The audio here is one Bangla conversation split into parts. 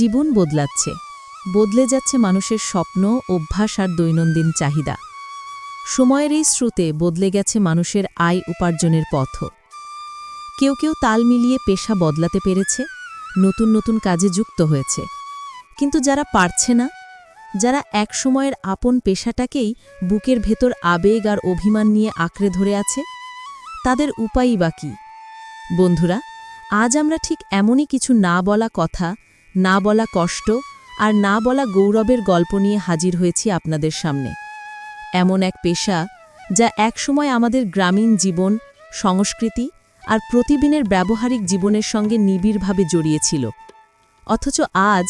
জীবন বদলাচ্ছে। বদলে যাচ্ছে মানুষের স্বপ্ন, অভ্যাস আর দৈনন্দিন চাহিদা। সময়ের এই স্রোতে বদলে গেছে মানুষের আয় উপার্জনের পথও কেউ কেউ তাল মিলিয়ে পেশা বদলাতে পেরেছে, নতুন নতুন কাজে যুক্ত হয়েছে। কিন্তু যারা পারছে না, যারা এক সময়ের আপন পেশাটাকেই বুকের ভেতর আবেগ আর অভিমান নিয়ে আঁকড়ে ধরে আছে, তাদের উপায়ই বা কী? বন্ধুরা, আজ আমরা ঠিক এমনই কিছু না বলা কথা না বলা কষ্ট আর না বলা গৌরবের গল্প নিয়ে হাজির হয়েছি আপনাদের সামনে। এমন এক পেশা যা একসময় আমাদের গ্রামীণ জীবন, সংস্কৃতি আর প্রতিদিনের ব্যবহারিক জীবনের সঙ্গে নিবিড়ভাবে জড়িয়েছিল। অথচ আজ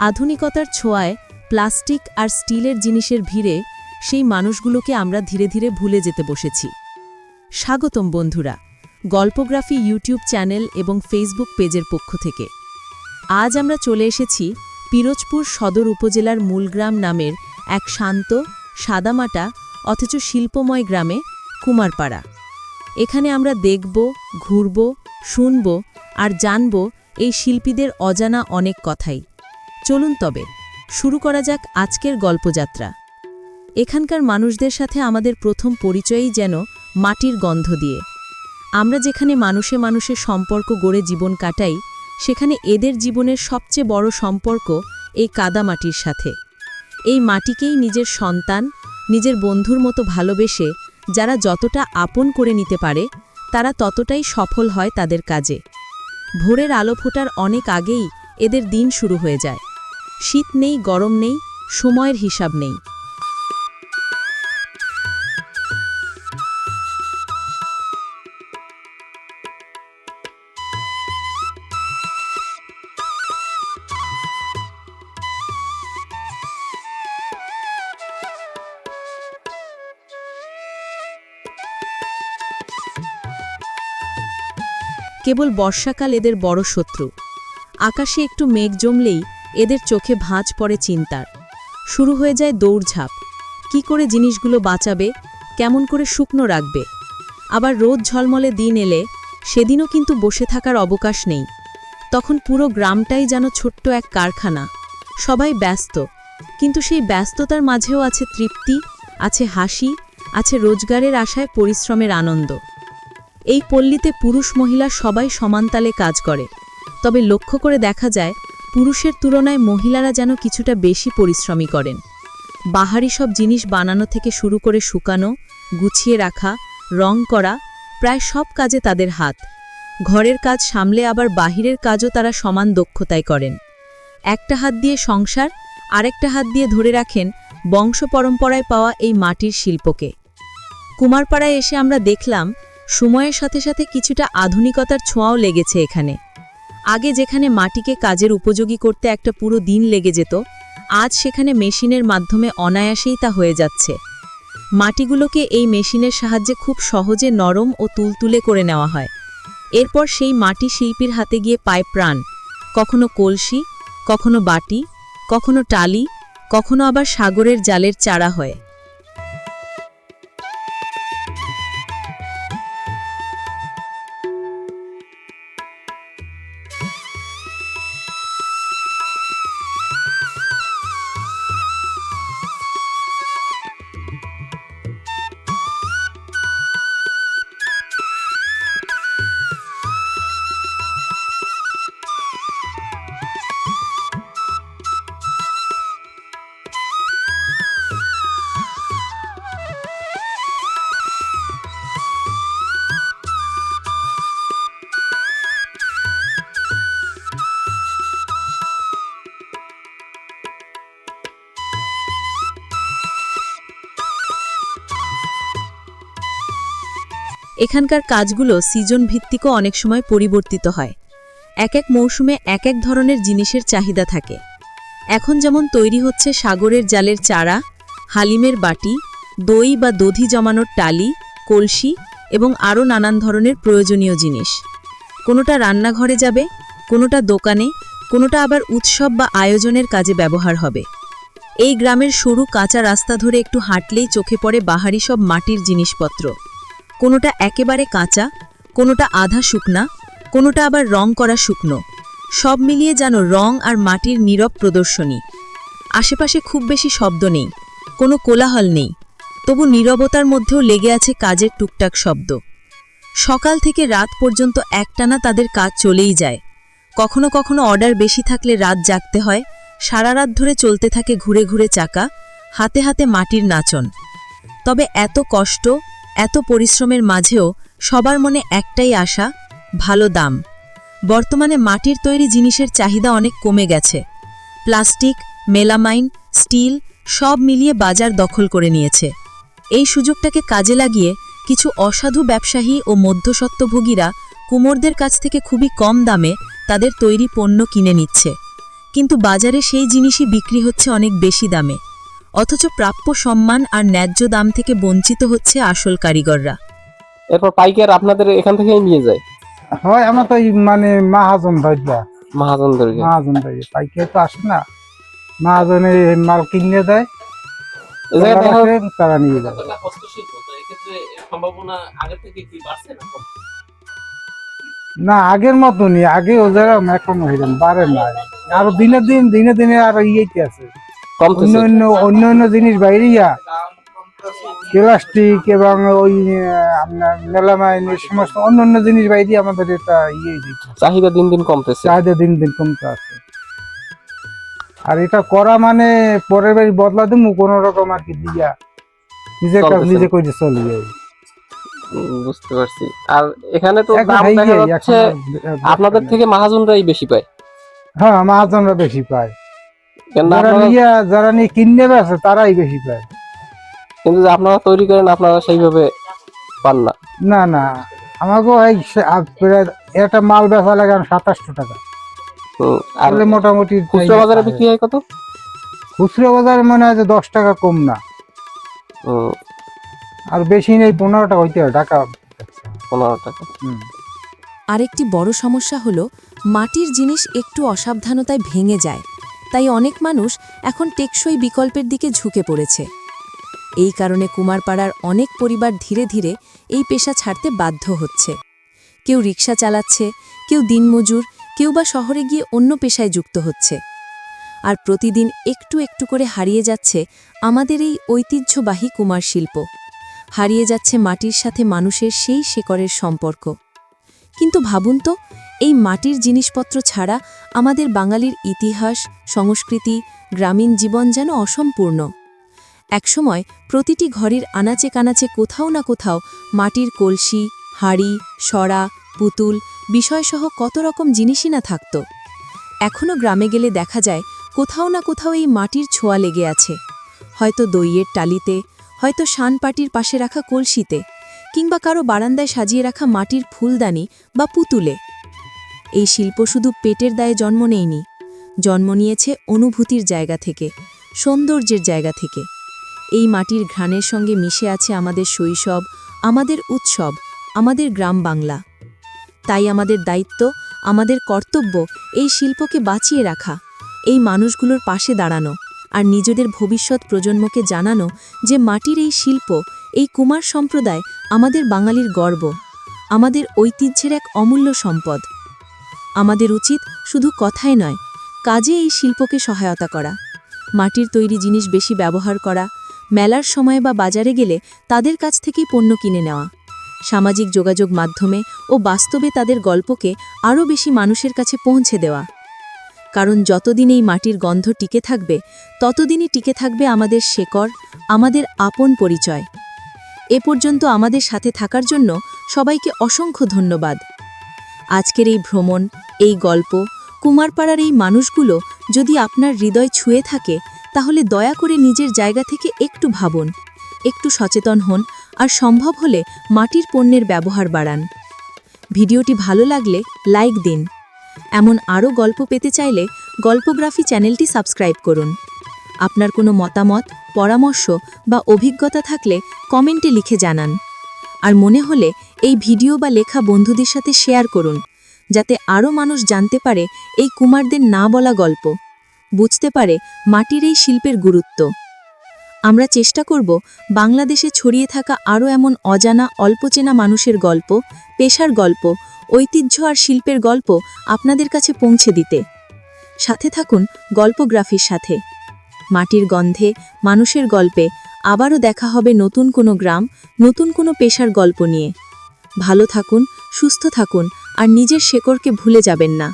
আধুনিকতার ছোঁয়ায় প্লাস্টিক আর স্টিলের জিনিসের ভিড়ে সেই মানুষগুলোকে আমরা ধীরে ধীরে ভুলে যেতে বসেছি। স্বাগতম বন্ধুরা, গল্পগ্রাফি ইউটিউব চ্যানেল এবং ফেসবুক পেজের পক্ষ থেকে। আজ আমরা চলে এসেছি পিরোজপুর সদর উপজেলার মূলগ্রাম নামের এক শান্ত, সাদামাটা, অথচ শিল্পময় গ্রামে, কুমারপাড়া। এখানে আমরা দেখব, ঘুরব, শুনব আর জানব এই শিল্পীদের অজানা অনেক কথাই। চলুন তবে, শুরু করা যাক আজকের গল্পযাত্রা। এখানকার মানুষদের সাথে আমাদের প্রথম পরিচয়ই যেন মাটির গন্ধ দিয়ে। আমরা যেখানে মানুষে মানুষে সম্পর্ক গড়ে জীবন কাটাই সেখানে এদের জীবনের সবচেয়ে বড় সম্পর্ক এই কাদামাটির সাথে। এই মাটিকেই নিজের সন্তান, নিজের বন্ধুর মতো ভালোবেসে যারা যতটা আপন করে নিতে পারে, তারা ততটাই সফল হয় তাদের কাজে। ভোরের আলো ফোটার অনেক আগেই এদের দিন শুরু হয়ে যায়। শীত নেই, গরম নেই, সময়ের হিসাব নেই। কেবল বর্ষাকাল এদের বড় শত্রু। আকাশে একটু মেঘ জমলেই এদের চোখে ভাঁজ পড়ে চিন্তার। শুরু হয়ে যায় দৌড়ঝাঁপ। কি করে জিনিসগুলো বাঁচাবে, কেমন করে শুকনো রাখবে? আবার রোদ ঝলমলে দিন এলে সেদিনও কিন্তু বসে থাকার অবকাশ নেই। তখন পুরো গ্রামটাই যেন ছোট্ট এক কারখানা। সবাই ব্যস্ত। কিন্তু সেই ব্যস্ততার মাঝেও আছে তৃপ্তি, আছে হাসি, আছে রোজগারের আশায় পরিশ্রমের আনন্দ। এই পল্লীতে পুরুষ মহিলা সবাই সমানতালে কাজ করে। তবে লক্ষ্য করে দেখা যায়, পুরুষের তুলনায় মহিলারা যেন কিছুটা বেশি পরিশ্রমী করেন। বাহারি সব জিনিস বানানো থেকে শুরু করে শুকানো, গুছিয়ে রাখা, রং করা, প্রায় সব কাজে তাদের হাত। ঘরের কাজ সামলে আবার বাহিরের কাজও তারা সমান দক্ষতায় করেন। একটা হাত দিয়ে সংসার, আরেকটা হাত দিয়ে ধরে রাখেন বংশ পরম্পরায় পাওয়া এই মাটির শিল্পকে। কুমারপাড়ায় এসে আমরা দেখলাম সময়ের সাথে সাথে কিছুটা আধুনিকতার ছোঁয়াও লেগেছে এখানে। আগে যেখানে মাটিকে কাজের উপযোগী করতে একটা পুরো দিন লেগে যেত, আজ সেখানে মেশিনের মাধ্যমে অনায়াসেই তা হয়ে যাচ্ছে। মাটিগুলোকে এই মেশিনের সাহায্যে খুব সহজে নরম ও তুলতুলে করে নেওয়া হয়। এরপর সেই মাটি শিল্পীর হাতে গিয়ে পায় প্রাণ। কখনো কলসি, কখনো বাটি, কখনো টালি, কখনো আবার সাগরের জালের চারা হয়। এখানকার কাজগুলো সিজন ভিত্তিকও অনেক সময় পরিবর্তিত হয়। এক এক মৌসুমে এক এক ধরনের জিনিসের চাহিদা থাকে। এখন যেমন তৈরি হচ্ছে সাগরের জালের চারা, হালিমের বাটি, দই বা দধি জমানোর টালি, কলসি এবং আরও নানান ধরনের প্রয়োজনীয় জিনিস। কোনোটা রান্নাঘরে যাবে, কোনোটা দোকানে, কোনোটা আবার উৎসব বা আয়োজনের কাজে ব্যবহার হবে। এই গ্রামের সরু কাঁচা রাস্তা ধরে একটু হাঁটলেই চোখে পড়ে বাহারি সব মাটির জিনিসপত্র। কোনোটা একেবারে কাঁচা, কোনোটা আধা শুকনা, কোনোটা আবার রং করা শুকনো। সব মিলিয়ে যেন রং আর মাটির নীরব প্রদর্শনী। আশেপাশে খুব বেশি শব্দ নেই, কোনো কোলাহল নেই, তবু নীরবতার মধ্যেও লেগে আছে কাজের টুকটাক শব্দ। সকাল থেকে রাত পর্যন্ত একটানা তাদের কাজ চলেই যায়। কখনো কখনো অর্ডার বেশি থাকলে রাত জাগতে হয়, সারা রাত ধরে চলতে থাকে ঘুরে ঘুরে চাকা, হাতে হাতে মাটির নাচন। তবে এত কষ্ট এত পরিশ্রমের মাঝেও সবার মনে একটাই আশা, ভালো দাম। বর্তমানে মাটির তৈরি জিনিসের চাহিদা অনেক কমে গেছে। প্লাস্টিক, মেলামাইন, স্টিল সব মিলিয়ে বাজার দখল করে নিয়েছে। এই সুযোগটাকে কাজে লাগিয়ে কিছু অসাধু ব্যবসায়ী ও মধ্যস্বত্বভোগীরা কুমোরদের কাছ থেকে খুবই কম দামে তাদের তৈরি পণ্য কিনে নিচ্ছে। কিন্তু বাজারে সেই জিনিসই বিক্রি হচ্ছে অনেক বেশি দামে। অথচ প্রাপ্য সম্মান আর ন্যায্য দাম থেকে বঞ্চিত হচ্ছে আসল কারিগররা। এরপর পাইকার আপনাদের এখান থেকেই নিয়ে যায়? হয় আমরা তো মানে মাহাজন ধৈর্যা। মহাজনদেরকে মাহাজন ধৈর্য। পাইকারি তো আসে না। মাহাজনে মাল কিনে দেয়। তারা নিয়ে যায়। কতটা হস্তশিল্প তো এক্ষেত্রে সম্ভাবনা আগে থেকে কি বাড়ছে না আগের মতনই। আগে ও এখন হইলেন বাড়ে না আরও দিনে দিন দিনে দিনে আরও ইয়েতে আছে। অন্য অন্য অন্য জিনিস বাইরিয়া প্লাস্টিক এবং ওই আপনার মেলামাইন সমস্ত অন্য অন্য জিনিস বাইরে আমাদের এটা ইয়ে চাহিদা দিন দিন কমতেছে। চাহিদা দিন দিন কমতে আছে। আর এটা করা মানে পরের বাড়ি বদলা দিমু কোন রকম আর কি দিয়া। নিজের কাজ নিজে করে চলে যাই বুঝতে পারছি। আর এখানে তো দাম দেখা যাচ্ছে আপনাদের থেকে মহাজনরাই বেশি পায়। হ্যাঁ মহাজনরা বেশি পায়। যারা নিয়ে যারা নিয়ে কিনে বেছে তারাই বেশি পায়। কিন্তু আপনারা তৈরি করেন আপনারা সেইভাবে পান না। না না। আমাকে এই একটা মাল বেচা লাগে সাতাশশো টাকা। তাহলে মোটামুটি খুচরা বাজারে বিক্রি হয় কত? খুচরো বাজারে মনে হয় যে দশ টাকা কম না। আর বেশি নেই পনেরো টাকা হইতে হয় টাকা পনেরো টাকা। আরেকটি বড় সমস্যা হলো মাটির জিনিস একটু অসাবধানতায় ভেঙে যায়। তাই অনেক মানুষ এখন টেকসই বিকল্পের দিকে ঝুঁকে পড়েছে। এই কারণে কুমারপাড়ার অনেক পরিবার ধীরে ধীরে এই পেশা ছাড়তে বাধ্য হচ্ছে। কেউ রিক্সা চালাচ্ছে, কেউ দিনমজুর, কেউ বা শহরে গিয়ে অন্য পেশায় যুক্ত হচ্ছে। আর প্রতিদিন একটু একটু করে হারিয়ে যাচ্ছে আমাদের এই ঐতিহ্যবাহী কুমার শিল্প। হারিয়ে যাচ্ছে মাটির সাথে মানুষের সেই শেকড়ের সম্পর্ক। কিন্তু ভাবুন তো এই মাটির জিনিসপত্র ছাড়া আমাদের বাঙালির ইতিহাস, সংস্কৃতি, গ্রামীণ জীবন যেন অসম্পূর্ণ। একসময় প্রতিটি ঘরের আনাচে কানাচে কোথাও না কোথাও মাটির কলসি, হাড়ি, সরা, পুতুল বিষয়সহ কত রকম জিনিসই না থাকত। এখনও গ্রামে গেলে দেখা যায় কোথাও না কোথাও এই মাটির ছোঁয়া লেগে আছে। হয়তো দইয়ের টালিতে, হয়তো শানপাটির পাশে রাখা কলসিতে, কিংবা কারও বারান্দায় সাজিয়ে রাখা মাটির ফুলদানি বা পুতুলে। এই শিল্প শুধু পেটের দায়ে জন্ম নেয়নি, জন্ম নিয়েছে অনুভূতির জায়গা থেকে, সৌন্দর্যের জায়গা থেকে। এই মাটির ঘ্রাণের সঙ্গে মিশে আছে আমাদের শৈশব, আমাদের উৎসব, আমাদের গ্রাম বাংলা। তাই আমাদের দায়িত্ব, আমাদের কর্তব্য এই শিল্পকে বাঁচিয়ে রাখা, এই মানুষগুলোর পাশে দাঁড়ানো আর নিজেদের ভবিষ্যৎ প্রজন্মকে জানানো যে মাটির এই শিল্প, এই কুমার সম্প্রদায় আমাদের বাঙালির গর্ব, আমাদের ঐতিহ্যের এক অমূল্য সম্পদ। আমাদের উচিত শুধু কথায় নয়, কাজে এই শিল্পকে সহায়তা করা। মাটির তৈরি জিনিস বেশি ব্যবহার করা, মেলার সময় বা বাজারে গেলে তাদের কাছ থেকেই পণ্য কিনে নেওয়া। সামাজিক যোগাযোগ মাধ্যমে ও বাস্তবে তাদের গল্পকে আরও বেশি মানুষের কাছে পৌঁছে দেওয়া। কারণ যতদিন এই মাটির গন্ধ টিকে থাকবে, ততদিনই টিকে থাকবে আমাদের শেকড়, আমাদের আপন পরিচয়। এ পর্যন্ত আমাদের সাথে থাকার জন্য সবাইকে অসংখ্য ধন্যবাদ। আজকের এই ভ্রমণ, এই গল্প, কুমারপাড়ার এই মানুষগুলো যদি আপনার হৃদয় ছুঁয়ে থাকে, তাহলে দয়া করে নিজের জায়গা থেকে একটু ভাবুন। একটু সচেতন হন আর সম্ভব হলে মাটির পণ্যের ব্যবহার বাড়ান। ভিডিওটি ভালো লাগলে লাইক দিন। এমন আরও গল্প পেতে চাইলে গল্পগ্রাফি চ্যানেলটি সাবস্ক্রাইব করুন। আপনার কোনো মতামত, পরামর্শ বা অভিজ্ঞতা থাকলে কমেন্টে লিখে জানান। আর মনে হলে এই ভিডিও বা লেখা বন্ধুদের সাথে শেয়ার করুন, যাতে আরও মানুষ জানতে পারে এই কুমারদের না বলা গল্প। বুঝতে পারে মাটির এই শিল্পের গুরুত্ব। আমরা চেষ্টা করব বাংলাদেশে ছড়িয়ে থাকা আরও এমন অজানা, অল্পচেনা মানুষের গল্প, পেশার গল্প, ঐতিহ্য আর শিল্পের গল্প আপনাদের কাছে পৌঁছে দিতে। সাথে থাকুন গল্পগ্রাফির সাথে। মাটির গন্ধে, মানুষের গল্পে আবারও দেখা হবে নতুন কোনো গ্রাম, নতুন কোনো পেশার গল্প নিয়ে। ভালো থাকুন সুস্থ থাকুন আর নিজের শেকড়কে ভুলে যাবেন না।